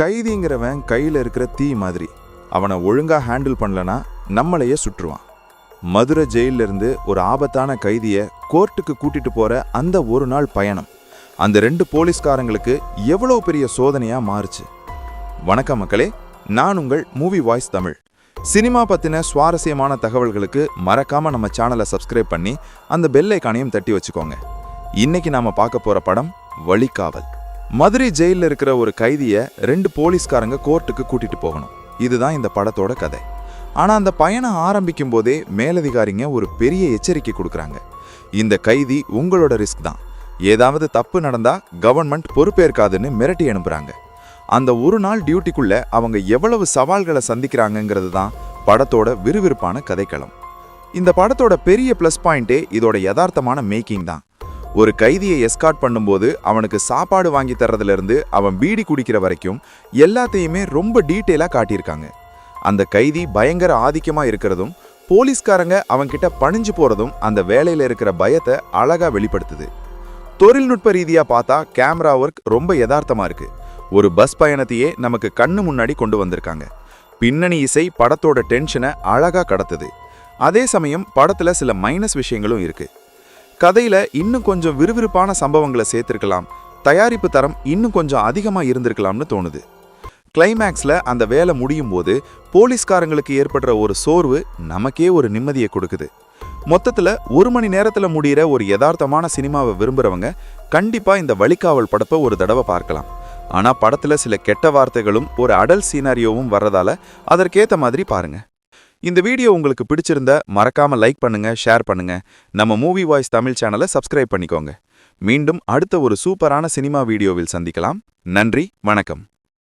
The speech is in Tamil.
கைதிங்கிறவன் கையில் இருக்கிற தீ மாதிரி. அவனை ஒழுங்காக ஹேண்டில் பண்ணலனா நம்மளையே சுற்றுவான். மதுரை ஜெயிலிருந்து இருந்து ஒரு ஆபத்தான கைதியை கோர்ட்டுக்கு கூட்டிட்டு போற அந்த ஒரு நாள் பயணம். அந்த ரெண்டு போலீஸ்காரங்களுக்கு எவ்வளோ பெரிய சோதனையாக மாறுச்சு. வணக்கம் மக்களே நான் உங்கள் மூவி வாய்ஸ் தமிழ். சினிமா பற்றின சுவாரஸ்யமான தகவல்களுக்கு மறக்காமல் நம்ம சேனலை சப்ஸ்கிரைப் பண்ணி அந்த பெல் ஐக்கானையும் தட்டி வச்சுக்கோங்க. இன்னைக்கு நாம பார்க்க போற படம் வழிகாவல். மதுரை ஜெயிலில் இருக்கிற ஒரு கைதியை ரெண்டு போலீஸ்காரங்க கோர்ட்டுக்கு கூட்டிட்டு போகணும். இதுதான் இந்த படத்தோட கதை. ஆனால் அந்த பயணம் ஆரம்பிக்கும் போதே மேலதிகாரிங்க ஒரு பெரிய எச்சரிக்கை கொடுக்குறாங்க. இந்த கைதி உங்களோட ரிஸ்க் தான். ஏதாவது தப்பு நடந்தா கவர்மெண்ட் பொறுப்பேற்காதுன்னு மிரட்டி அனுப்புகிறாங்க அந்த ஒரு நாள் டியூட்டிக்குள்ள அவங்க எவ்வளவு சவால்களை சந்திக்கிறாங்கங்கிறது தான் படத்தோட விறுவிறுப்பான கதைக்களம். இந்த படத்தோட பெரிய ப்ளஸ் பாயிண்டே இதோட யதார்த்தமான மேக்கிங் தான். ஒரு கைதியை எஸ்கார்ட் பண்ணும்போது அவனுக்கு சாப்பாடு வாங்கி தர்றதுலேருந்து அவன் பீடி குடிக்கிற வரைக்கும் எல்லாத்தையுமே ரொம்ப டீட்டெயிலாக காட்டியிருக்காங்க. அந்த கைதி பயங்கர ஆதிக்கமாக இருக்கிறதும் போலீஸ்காரங்க அவன்கிட்ட பணிஞ்சு போகிறதும் அந்த வேலையில் இருக்கிற பயத்தை அழகாக வெளிப்படுத்துது. தொழில்நுட்ப ரீதியாக பார்த்தா கேமரா ஒர்க் ரொம்ப யதார்த்தமாக இருக்குது ஒரு பஸ் பயணத்தையே நமக்கு கண்ணு முன்னாடி கொண்டு வந்திருக்காங்க. பின்னணி இசை படத்தோட டென்ஷனை அழகாக கடத்துது. அதே சமயம் படத்தில் சில மைனஸ் விஷயங்களும் இருக்குது கதையில் இன்னும் கொஞ்சம் விறுவிறுப்பான சம்பவங்களை சேர்த்துருக்கலாம். தயாரிப்பு தரம் இன்னும் கொஞ்சம் அதிகமாக இருந்திருக்கலாம்னு தோணுது. கிளைமேக்ஸில் அந்த வேலை முடியும் போது போலீஸ்காரங்களுக்கு ஏற்படுற ஒரு சோர்வு நமக்கே ஒரு நிம்மதியை கொடுக்குது. மொத்தத்தில் ஒரு மணி நேரத்தில் முடியிற ஒரு யதார்த்தமான சினிமாவை விரும்புகிறவங்க கண்டிப்பாக இந்த வழிகாவல் படப்பை ஒரு தடவை பார்க்கலாம். ஆனால் படத்தில் சில கெட்ட வார்த்தைகளும் ஒரு அடல் சீனாரியோவும் வர்றதால அதற்கேற்ற மாதிரி பாருங்கள் இந்த வீடியோ உங்களுக்கு பிடிச்சிருந்தா மறக்காம லைக் பண்ணுங்க ஷேர் பண்ணுங்க. நம்ம மூவி வாய்ஸ் தமிழ் சேனலை சப்ஸ்கிரைப் பண்ணிக்கோங்க. மீண்டும் அடுத்த ஒரு சூப்பரான சினிமா வீடியோவில் சந்திக்கலாம். நன்றி வணக்கம்.